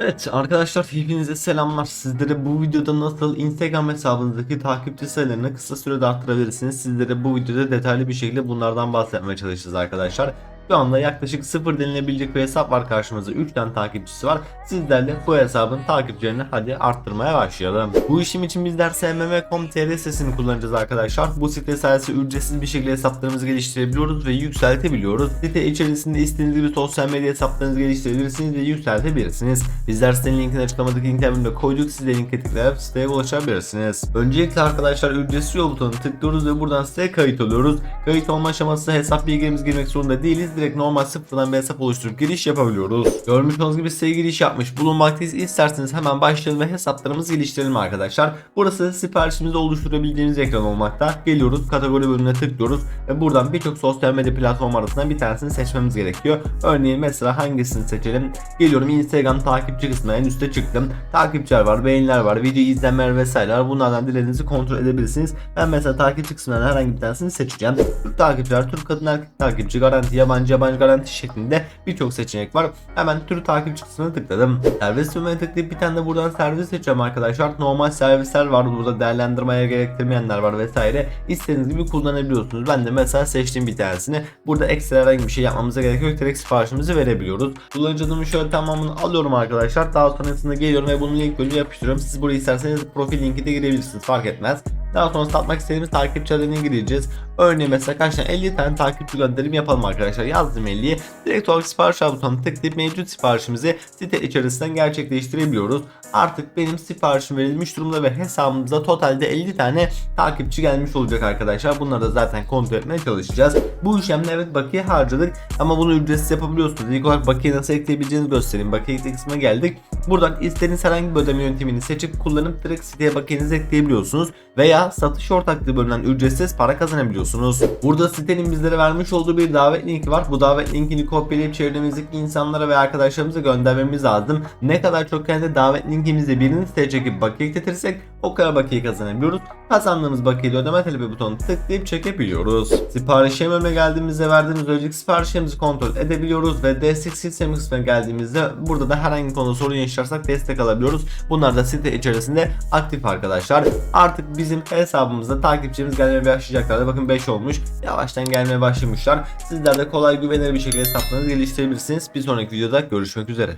Evet arkadaşlar hepinize selamlar. Sizlere bu videoda nasıl Instagram hesabınızdaki takipçi sayılarını kısa sürede arttırabilirsiniz. Sizlere bu videoda detaylı bir şekilde bunlardan bahsetmeye çalışacağız arkadaşlar. Şu anda yaklaşık sıfır denilebilecek bir hesap var karşımızda. 3 tane takipçisi var. Sizlerle bu hesabın takipçilerini hadi arttırmaya başlayalım. Bu işim için bizler smm.com.tr sitesini kullanacağız arkadaşlar. Bu site sayesinde ücretsiz bir şekilde hesaplarımızı geliştirebiliyoruz ve yükseltebiliyoruz. Site içerisinde istediğiniz gibi sosyal medya hesaplarınızı geliştirebilirsiniz ve yükseltebilirsiniz. Bizler sitenin linkini açıklamadaki link bölümünde koyduk. Siz de linke tıklayıp siteye ulaşabilirsiniz. Öncelikle arkadaşlar ücretsiz yol butonuna tıklıyoruz ve buradan siteye kayıt oluyoruz. Kayıt olma aşaması hesap bilgilerimizi girmek zorunda değiliz. Direkt normal sıfırdan bir hesap oluşturup giriş yapabiliyoruz. Görmüş olduğunuz gibi siteye giriş yapmış bulunmaktayız. İsterseniz hemen başlayalım ve hesaplarımızı geliştirelim arkadaşlar. Burası siparişimizi oluşturabildiğimiz ekran olmakta. Geliyoruz kategori bölümüne tıklıyoruz ve buradan birçok sosyal medya platformu arasından bir tanesini seçmemiz gerekiyor. Örneğin mesela hangisini seçelim? Geliyorum Instagram takipçi kısmına en üstte çıktım. Takipçiler var, beğeniler var, video izlenmeler vesaire var. Bunlardan dilediğinizi kontrol edebilirsiniz. Ben mesela takipçi kısmından herhangi bir tanesini seçeceğim. Türk takipçiler, Türk kadın erkek takipçi, garanti, yabancı yabancı garanti şeklinde birçok seçenek var. Hemen Türk takipçi kısmına tıkladım. Servis bölümüne tıklayıp bir tane de buradan servis seçeceğim arkadaşlar. Normal servisler var. Burada değerlendirmeye gerektirmeyenler var vesaire. İstediğiniz gibi kullanabiliyorsunuz. Ben de mesela seçtiğim bir tanesini. Burada ekstra herhangi bir şey yapmamıza gerek yok. Direkt siparişimizi verebiliyoruz. Kullanıcı adımı şöyle tamamını alıyorum arkadaşlar. Daha sonrasında geliyorum ve bunu link bölümüne yapıştırıyorum. Siz burayı isterseniz profil linki de girebilirsiniz. Fark etmez. Daha sonra satmak istediğimiz takipçi adını gireceğiz. Örneğin mesela kaç tane 50 tane takipçi gönderim yapalım arkadaşlar. Yazdım 50'yi. Direkt olarak sipariş butonuna tıklayıp mevcut siparişimizi site içerisinden gerçekleştirebiliyoruz. Artık benim siparişim verilmiş durumda ve hesabımıza totalde 50 tane takipçi gelmiş olacak arkadaşlar. Bunları da zaten kontrol etmeye çalışacağız. Bu işlemle evet bakiye harcadık ama bunu ücretsiz yapabiliyorsunuz. İlk olarak bakiye nasıl ekleyebileceğinizi göstereyim. Bakiye ekle kısmına geldik. Buradan istediğiniz herhangi bir ödeme yöntemini seçip kullanıp direkt siteye bakiyenizi ekleyebiliyorsunuz. Veya satış ortaklığı bölümünden ücretsiz para kazanabiliyorsunuz. Burada sitenin bizlere vermiş olduğu bir davet linki var. Bu davet linkini kopyalayıp çevremizdeki insanlara ve arkadaşlarımıza göndermemiz lazım. Ne kadar çok kendi davet linkimizde birini siteye çekip bakiye ekletirsek o kadar bakiye kazanabiliyoruz. Kazandığımız bakiyeyle ödeme talebi butonunu tıklayıp çekebiliyoruz. Sipariş bölümüne geldiğimizde verdiğimiz önceki siparişlerimizi kontrol edebiliyoruz ve destek sistemi kısmına geldiğimizde burada da herhangi konuda sorun yaşarsak destek alabiliyoruz. Bunlar da site içerisinde aktif arkadaşlar. Artık bizim hesabımızda takipçimiz gelmeye başlayacaklar. Bakın 5 olmuş. Yavaştan gelmeye başlamışlar. Sizler de kolay güvenilir bir şekilde hesaplarınızı geliştirebilirsiniz. Bir sonraki videoda görüşmek üzere.